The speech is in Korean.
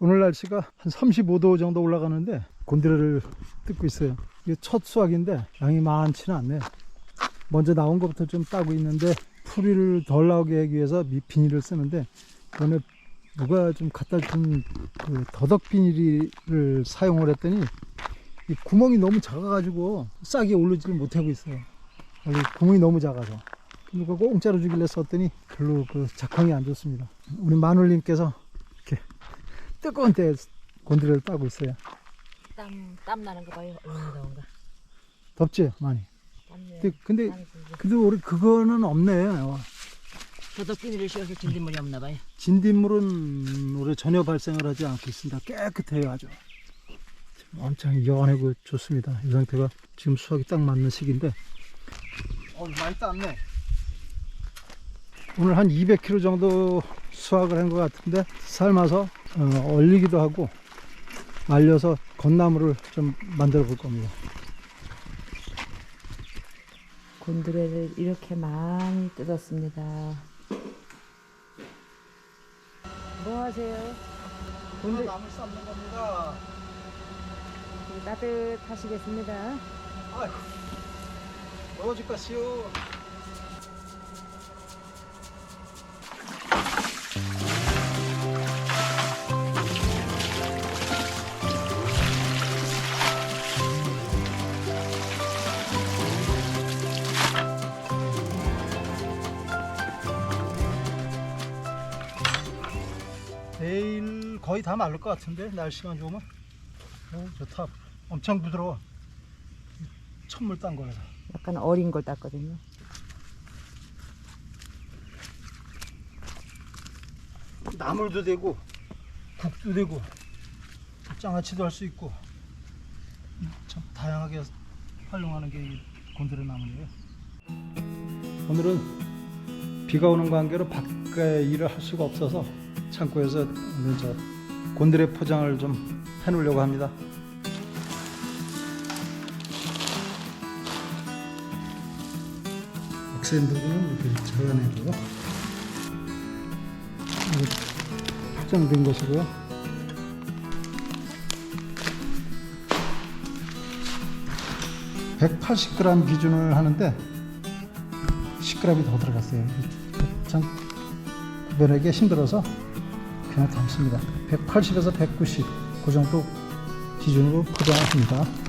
오늘 날씨가 한 35도 정도 올라가는데 곤드레를 뜯고 있어요. 이게 첫 수확인데 양이 많지는 않네요. 먼저 나온 것부터 좀 따고 있는데 풀이를 덜 나오게 하기 위해서 밑 비닐을 쓰는데 이번에 누가 좀 갖다 준 그 더덕 비닐을 사용을 했더니 이 구멍이 너무 작아가지고 싹이 오르지를 못하고 있어요. 여기 구멍이 너무 작아서. 누가 공짜로 주길래 썼더니 별로 그 작황이 안 좋습니다. 우리 마눌님께서 이렇게 뜨거운 때 곤드레를 따고 있어요. 땀, 땀 나는 거 봐요. 얼마나 더운가. 덥지 많이. 땀내. 근데, 근데 우리 그거는 없네. 도덕비닐을 씌워서 진딧물이 없나 봐요. 진딧물은 올해 전혀 발생을 하지 않겠습니다. 깨끗해요 아주. 지금 엄청 연하고 좋습니다. 이 상태가 지금 수확이 딱 맞는 시기인데. 어 많이 땄네. 오늘 한 200kg 정도 수확을 한 것 같은데 삶아서 어, 얼리기도 하고 말려서 건나물을 좀 만들어 볼 겁니다. 곤드레를 이렇게 많이 뜯었습니다. 뭐 하세요? 곤드레 나물 삶는 겁니다. 따뜻하시겠습니다. 아이고, 어질 것이요. 내일 거의 다 마를 것 같은데 날씨만 좋으면 어, 좋다 엄청 부드러워 천물 딴 거라서 약간 어린 걸 땄거든요. 나물도 되고 국도 되고 장아찌도 할 수 있고 참 다양하게 활용하는 게이 곤드레 나물이에요. 오늘은 비가 오는 관계로 밖에 일을 할 수가 없어서 창고에서 오늘 저 곤드레 포장을 좀 해놓으려고 합니다. 억센 부분은 이렇게 잘라내고 포장된 것이고요. (180g) 기준을 하는데 (10g이) 더 들어갔어요. 참 구별하기 힘들어서 그냥 담습니다. (180에서 190) 그 정도 기준으로 포장합니다